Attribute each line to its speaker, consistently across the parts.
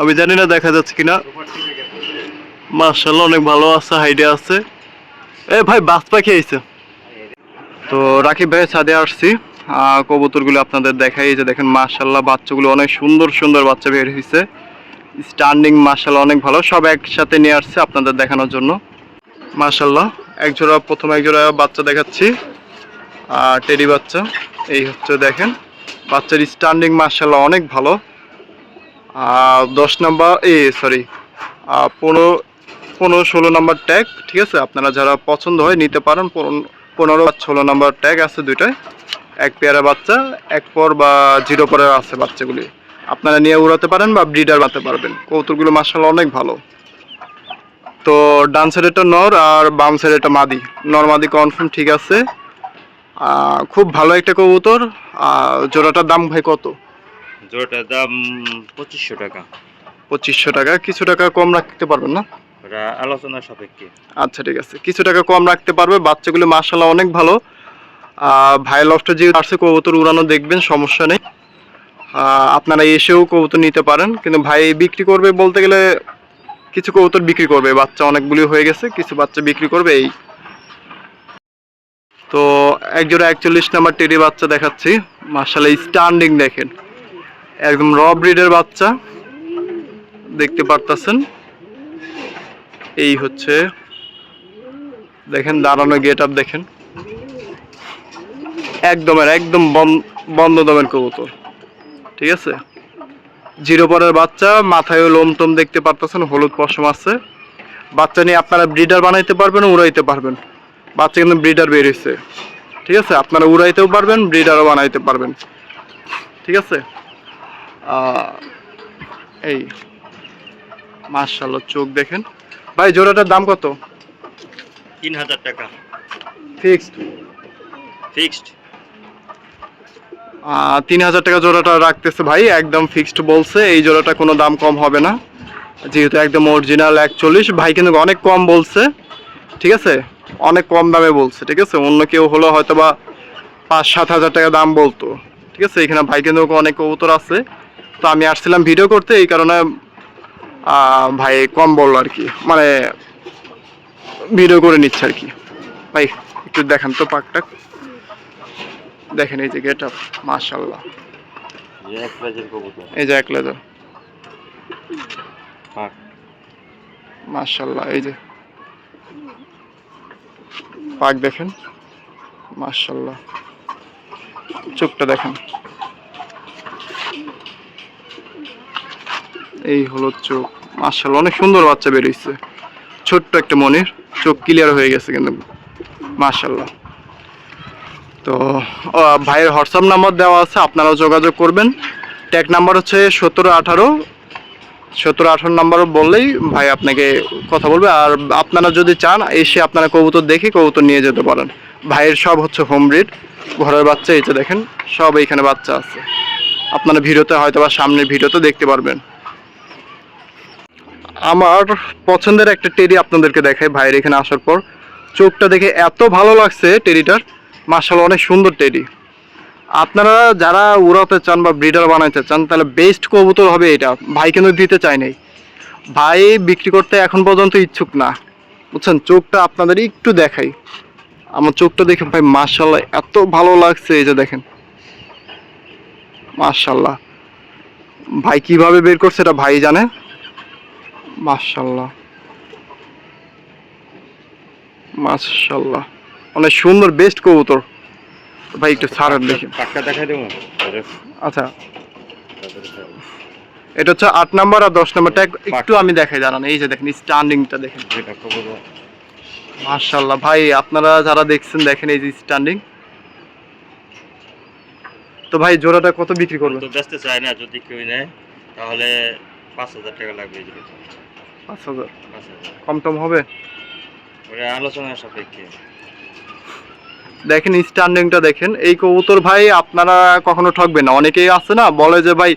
Speaker 1: আমি জানি না দেখা যাচ্ছে কিনা। মাশাআল্লাহ, অনেক ভালো আছে হাইডে আছে। এ ভাই, বাস পাখি আইছে। তো রাকিব ভাই ছাদে আসছি। কবুতরগুলো আপনাদের দেখাই যে দেখেন, মাশাআল্লাহ, বাচ্চাগুলো অনেক সুন্দর সুন্দর বাচ্চা বের হয়েছে স্ট্যান্ডিং মাশাআল্লাহ, অনেক ভালো। সব একসাথে নিয়ে আসছে আপনাদের দেখানোর জন্য। মাশাআল্লাহ। এক জোড়া প্রথম এক জোড়া বাচ্চা দেখাচ্ছি। আর টেডি বাচ্চা, এই হচ্ছে দেখেন, বাচ্চার স্ট্যান্ডিং মাশাআল্লাহ অনেক ভালো। আর দশ নাম্বার, এ সরি পনেরো পনেরো, ষোলো নাম্বার ট্যাগ ঠিক আছে? আপনারা যারা পছন্দ হয় নিতে পারেন, পনেরো- আর ষোলো নাম্বার ট্যাগ আছে দুইটায়। এক পেয়ারা বাচ্চা, এক পর বা জিরো পরের আছে বাচ্চাগুলি। আপনারা নিয়ে উড়াতে পারেন বা ব্রিডার বানাতে পারবেন। কৌতুকগুলো মার্শাল অনেক ভালো। তো ডান সাইডেরটা নর আর বাম সাইডেরটা মাদি। নর মাদি কনফার্ম ঠিক আছে। খুব ভালো একটা কবুতর। আর জোড়াটার দাম ভাই কত?
Speaker 2: জোড়াটার দাম পঁচিশশো টাকা।
Speaker 1: পঁচিশশো টাকা। কিছু টাকা কম রাখতে পারবেন না?
Speaker 2: ওটা আলোচনা সাপেক্ষে।
Speaker 1: আচ্ছা ঠিক আছে। কিছু টাকা কম রাখতে পারবে। বাচ্চাগুলো মার্শাল্লাহ অনেক ভালো। ভাই লফটে যে আসছে কবুতর উড়ানো দেখবেন সমস্যা নেই। আপনারা এসেও কবুতর নিতে পারেন। কিন্তু ভাই বিক্রি করবে বলতে গেলে কিছু কবুতর বিক্রি করবে, বাচ্চা অনেকগুলি হয়ে গেছে, কিছু বাচ্চা বিক্রি করবে এই। তো একজোড়া একচল্লিশ নাম্বার টেডি বাচ্চা দেখাচ্ছি মার্শাল্লাহ স্ট্যান্ডিং দেখেন। একদম র ব্রিডের বাচ্চা, দেখতে পারতাছেন। এই হচ্ছে, দেখেন দাঁড়ানো গেট আপ দেখেন। একদমের, একদম বন- বন্ধ দমের কবুতর, ঠিক আছে? জিরো পরের বাচ্চা মাথায় লোম টোম দেখতে পারতেছেন হলুদ পশম আছে। বাচ্চা নিয়ে আপনারা ব্রিডার বানাইতে পারবেন উড়াইতে পারবেন। বাচ্চা কিন্তু ব্রিডার বেরিয়েছে ঠিক আছে? আপনারা উড়াইতেও পারবেন ব্রিডারও বানাইতে পারবেন। ঠিক আছে? এই মার্শাল্লাহ চোখ দেখেন। ভাই জোড়াটার দাম কত?
Speaker 2: তিন হাজার টাকা।
Speaker 1: ফিক্সড
Speaker 2: ফিক্সড
Speaker 1: তিন হাজার টাকা জোড়াটা রাখতেছে ভাই, একদম ফিক্সড বলছে, এই জোড়াটা কোনো দাম কম হবে না। যেহেতু একদম অরিজিনাল একচল্লিশ, ভাই কিন্তু অনেক কম বলছে, ঠিক আছে? অনেক কম দামে বলছে, ঠিক আছে? অন্য কেউ হলো হয়তো বা পাঁচ, সাত হাজার টাকা দাম বলতো, ঠিক আছে? এখানে ভাই কিন্তু অনেক কবুতর আছে। তো আমি আসছিলাম ভিডিও করতে, এই কারণে ভাই কম বলল আর কি। মানে ভিডিও করে নিচ্ছে আর কি। ভাই, একটু দেখান তো পাকটা। দেখেন এই যে গেট আপ মাশাল্লাহ
Speaker 2: কবুতর।
Speaker 1: এই যে এক লেজার।
Speaker 2: পাক
Speaker 1: মাশাল্লাহ এই যে। পাক দেখেন। মাশাল্লাহ চোখটা দেখেন। এই হলো চোখ। মাশাল্লাহ অনেক সুন্দর বাচ্চা বেরিয়েছে ছোট্ট একটা মনের চোখ ক্লিয়ার হয়ে গেছে কিন্তু। মাশাল্লাহ তো ভাইয়ের হোয়াটসঅ্যাপ নাম্বার দেওয়া আছে, আপনারাও যোগাযোগ করবেন। ট্যাগ নাম্বার হচ্ছে সতেরো আঠারো। সতেরো আঠারো নাম্বার বললেই ভাই আপনাকে কথা বলবে। আর আপনারা যদি চান, এসে আপনারা কবুতর দেখে কবুতর নিয়ে যেতে পারেন। ভাইয়ের সব হচ্ছে হোম ব্রিড ঘরের বাচ্চা, এই যে দেখেন, সব এইখানে বাচ্চা আছে। আপনারা ভিডিওতে হয়তো বা সামনের ভিডিওতে দেখতে পারবেন। আমার পছন্দের একটা টেরি আপনাদেরকে দেখাই ভাইয়ের এখানে আসার পর। চোখটা দেখে এত ভালো লাগছে টেডিটার। মার্শাল অনেক সুন্দর টেডি আপনারা যারা উড়াতে চান বা ব্রিডার বানাইতে চান, তাহলে বেস্ট কবুতর হবে এটা। ভাই কিন্তু দিতে চায় নাই। ভাই বিক্রি করতে এখন পর্যন্ত ইচ্ছুক না। বুঝছেন? চোখটা আপনাদের একটু দেখাই। আমার চোখটা দেখে ভাই মার্শাল্লাহ এত ভালো লাগছে এই যে দেখেন। মার্শাল্লাহ ভাই কীভাবে বের করছে এটা ভাই জানে? মার্শাল্লাহ মার্শাল্লাহ অনেক সুন্দর বেস্ট কবুতর। ভাই একটু ছাড়েন দেখি।
Speaker 2: দেখাই দেবো?
Speaker 1: আচ্ছা। এটা হচ্ছে আট নাম্বার আর দশ নাম্বারটা। একটু আমি দেখাই দাঁড়ান। এই যে দেখেন স্ট্যান্ডিংটা দেখেন। মার্শাল্লাহ ভাই আপনারা যারা দেখছেন দেখেন এই যে স্ট্যান্ডিং তো ভাই জোড়াটা কত বিক্রি করবেন?
Speaker 2: তো ব্যস্ত চাই না যদি কেউ নেয় তাহলে পাঁচ হাজার টাকা লাগবে এই
Speaker 1: পাঁচ হাজার। কম টম হবে?
Speaker 2: ওটা আলোচনা সাপেক্ষে।
Speaker 1: দেখেন স্ট্যান্ডিংটা দেখেন। এই কবুতর ভাই আপনারা কখনো ঠকবেন না। অনেকেই আছে না বলে যে ভাই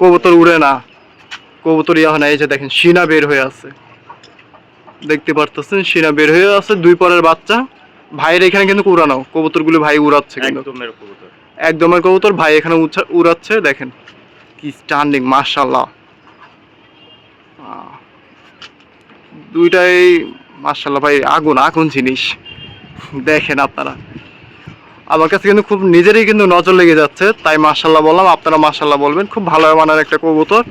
Speaker 1: কবুতর উড়ে না। কবুতর ইয়া হয় না। এই যে দেখেন সিনা বের হয়ে আছে। দেখতে পারতেছেন সিনা বের হয়ে আছে দুই পরের বাচ্চা। ভাইয়ের এখানে কিন্তু উড়ানো। কবুতরগুলো ভাই উড়াচ্ছে কিন্তু।
Speaker 2: একদমের কবুতর।
Speaker 1: ভাই এখানে উড়াচ্ছে দেখেন। কি স্ট্যান্ডিং মার্শাল্লাহ দুইটাই মার্শাল্লাহ ভাই আগুন আগুন জিনিস। দেখেন আপনারা। আমার কাছে কিন্তু খুব নিজেরই কিন্তু নজর লেগে যাচ্ছে তাই মার্শাল্লাহ বললাম আপনারা মার্শাল্লাহ বলবেন খুব ভালো মানের একটা কবুতর।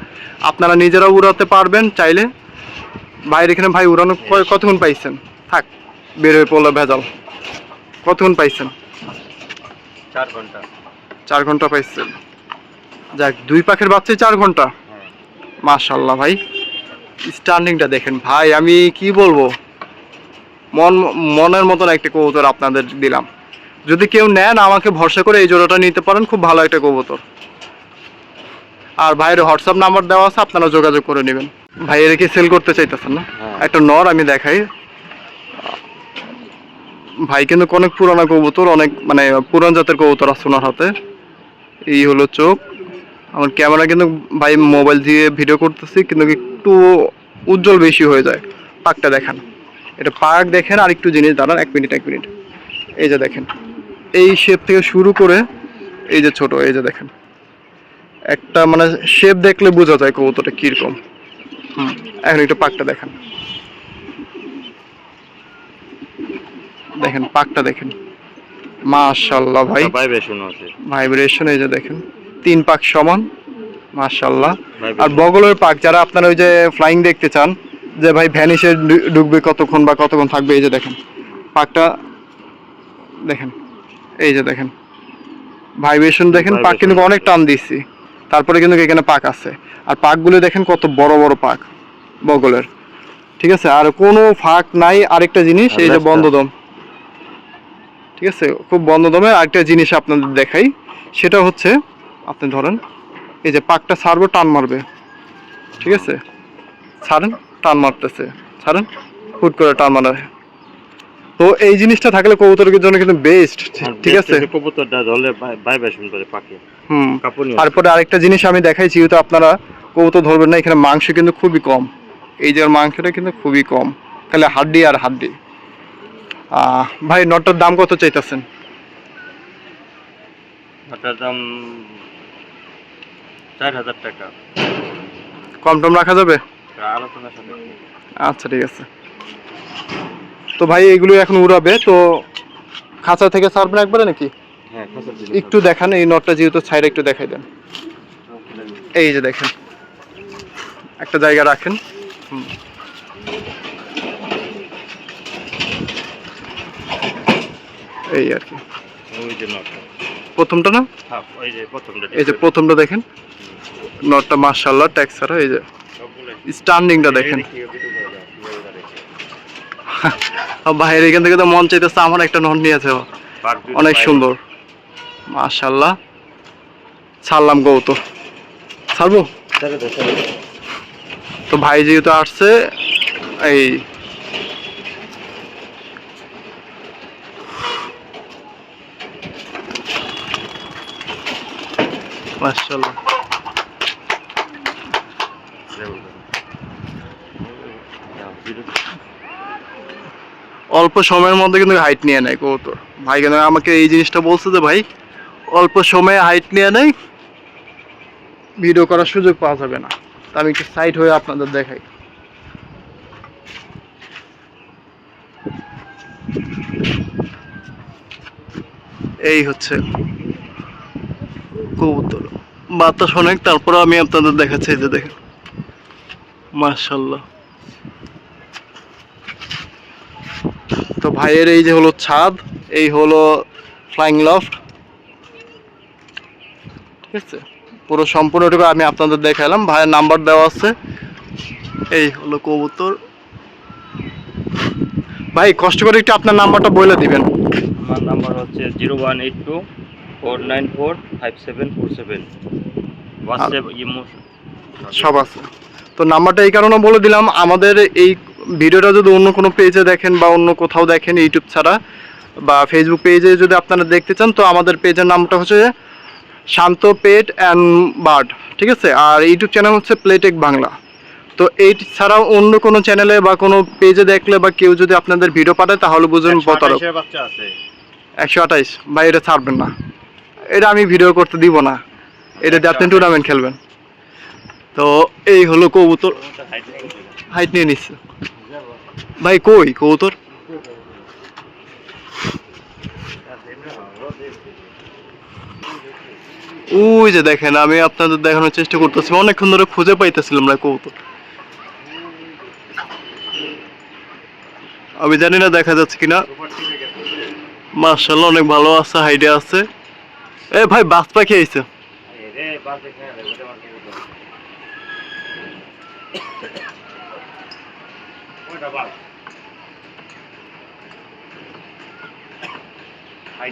Speaker 1: আপনারা নিজেরা উড়াতে পারবেন চাইলে বাইরে এখানে ভাই উড়ানো কতক্ষণ পাইছেন? থাক বের হয়ে পড়ল ভেজাল। কতক্ষণ পাইছেন?
Speaker 2: চার ঘণ্টা।
Speaker 1: চার ঘণ্টা পাইছেন। যাক দুই পাখের বাচ্চাই চার
Speaker 2: ঘণ্টা।
Speaker 1: মাশাল্লাহ ভাই স্ট্যান্ডিংটা দেখেন। ভাই আমি কি বলব? মন মনের মতন একটা কবুতর আপনাদের দিলাম। যদি কেউ নেন আমাকে ভরসা করে এই জোড়াটা নিতে পারেন খুব ভালো একটা কবুতর। আর ভাইয়ের হোয়াটসঅ্যাপ নাম্বার দেওয়া আছে আপনারা যোগাযোগ করে নেবেন। ভাই এর কি সেল করতে চাইতেছেন না?
Speaker 2: হ্যাঁ।
Speaker 1: একটা নর আমি দেখাই। ভাই কিন্তু অনেক পুরানো কবুতর অনেক মানে পুরান জাতের কবুতর আছে ওনার হাতে। এই হলো চোখ। আমার ক্যামেরা কিন্তু ভাই মোবাইল দিয়ে ভিডিও করতেছি কিন্তু একটু উজ্জ্বল বেশি হয়ে যায়। পাকটা দেখান। এটা পাক দেখেন আর একটু জিনিস দাঁড়ান এক মিনিট এক মিনিট এই যে দেখেন। এই শেপ থেকে শুরু করে এই যে ছোট এই যে দেখেন। একটা মানে শেপ দেখলে বোঝা যায় কবুতরটা কীরকম। হুম এখন একটু পাকটা দেখান। দেখেন পাকটা দেখেন। মাশাল্লাহ ভাই।
Speaker 2: ভাইব্রেশন আছে।
Speaker 1: ভাইব্রেশন এই যে দেখেন। তিন পাক সমান। মাশাল্লাহ আর বগলের পাক যারা আপনারা ওই যে ফ্লাইং দেখতে চান যে ভাই ভ্যানিশে ঢুকবে কতক্ষণ বা কতক্ষণ থাকবে এই যে দেখেন। পাকটা দেখেন। এই যে দেখেন। ভাইব্রেশন দেখেন পাক কিন্তু অনেক টান দিচ্ছি তারপরে কিন্তু এখানে পাক আছে। আর পাকগুলো দেখেন কত বড় বড় পাক বগলের। ঠিক আছে? আর কোনো ফাঁক নাই আরেকটা জিনিস এই যে
Speaker 2: লেজটা?
Speaker 1: বন্ধ দম ঠিক আছে? খুব বন্ধ দমে আরেকটা জিনিস আপনাদের দেখাই। সেটা হচ্ছে আপনি ধরেন এই যে পাকটা ছাড়বো টান মারবে। ঠিক আছে? ছাড়েন টান মারতেছে। ছাড়েন হুট করে টান মারা তো এই জিনিসটা থাকলে কবুতরের জন্য কিন্তু বেস্ট ঠিক আছে?
Speaker 2: কবুতরটা ধরলে ভাইব্রেশন করে পাখি
Speaker 1: হুম। তারপরে আরেকটা জিনিস আমি দেখাইছি তো আপনারা কবুতর ধরবেন না এখানে মাংস কিন্তু খুবই কম। এই যে মাংসটা কিন্তু খুবই কম খালি হাড্ডি আর হাড্ডি। ভাই নটটার দাম কত চাইতেছেন?
Speaker 2: ওটার দাম চার হাজার টাকা।
Speaker 1: কম টম রাখা যাবে?
Speaker 2: আলোচনা
Speaker 1: আচ্ছা ঠিক আছে। তো ভাই এগুলো এখন উড়াবে তো খাঁচা থেকে ছাড়বেন একবারে নাকি?
Speaker 2: হ্যাঁ
Speaker 1: একটু দেখান এই নটটা যেহেতু সাইডে একটু দেখাই দেন। এই যে দেখেন একটা জায়গা রাখেন। এই আর কি। প্রথমটা না?
Speaker 2: হ্যাঁ
Speaker 1: এই যে প্রথমটা দেখেন। নটটা মার্শাল্লাহ ট্যাক্স ছাড়া এই যে। স্ট্যান্ডিংটা দেখেন
Speaker 2: এই দিকে ভিডিও করে দাও, কীভাবে দাঁড়িয়েছে।
Speaker 1: বাইরে এখান থেকে তো মন চাইতেছে আমার একটা নট নিয়ে যাওয়া
Speaker 2: পার্ক দুটো
Speaker 1: অনেক সুন্দর। মাশাল্লাহ ছাড়লাম কৌতো ছাড়বো?
Speaker 2: ছেড়ে দে, ছেড়ে।
Speaker 1: তো ভাই যেহেতু আসছে এই মাশাল্লাহ
Speaker 2: ছেড়ে দে। দাও, ভিডিও-
Speaker 1: অল্প সময়ের মধ্যে কিন্তু হাইট নিয়ে নেয় কৌতর ভাই কেন আমাকে এই জিনিসটা বলছে যে ভাই, অল্প সময়ে হাইট নিয়ে নেয় ভিডিও করার সুযোগ পাওয়া যাবে না। আমি একটু সাইড হয়ে আপনাদের দেখাই। এই হচ্ছে কবুতর। বাতাস অনেক তারপর আমি আপনাদের দেখাচ্ছি যে দেখেন। মার্শাল্লাহ তো ভাইয়ের এই যে হলো ছাদ এই হলো ফ্লাইং লফট ঠিক আছে? পুরো সম্পূর্ণটুকু আমি আপনাদের দেখালাম। ভাইয়ের নাম্বার দেওয়া আছে। এই হলো কবুতর। ভাই কষ্ট করে একটু আপনার নাম্বারটা বলে দিবেন।
Speaker 2: আমার নাম্বার হচ্ছে zero one eight two four nine four five seven four seven WhatsApp imo
Speaker 1: সব আছে। তো নাম্বারটা এই কারণে বলে দিলাম আমাদের এই ভিডিওটা যদি অন্য কোনো পেজে দেখেন বা অন্য কোথাও দেখেন ইউটিউব ছাড়া বা ফেসবুক পেজে যদি আপনারা দেখতে চান তো আমাদের পেজের নামটা হচ্ছে শান্ত পেট অ্যান্ড বার্ড ঠিক আছে? আর ইউটিউব চ্যানেল হচ্ছে প্লেটেক বাংলা। তো এই ছাড়াও অন্য কোনো চ্যানেলে বা কোনো পেজে দেখলে বা কেউ যদি আপনাদের ভিডিও পাঠায় তাহলে বুঝুন প্রতারক। একশো আঠাইশ। বা এটা ছাড়বেন না। এটা আমি ভিডিও করতে দিব না। এটা দিয়ে আপনি টুর্নামেন্ট খেলবেন। তো এই হলো কবুতর। হাইট নিয়ে নিচ্ছে। ভাই, কই? কবুতর? ওই যে দেখেন, আমি আপনাদের দেখানোর চেষ্টা করতেছি। অনেকক্ষণ ধরে খুঁজে পাইতেছিলাম না কবুতর। আমি জানি না দেখা যাচ্ছে কিনা। মার্শাল্লাহ অনেক ভালো আছে হাইডে আছে। এ ভাই, বাস পাখি আইছে।
Speaker 2: ใคร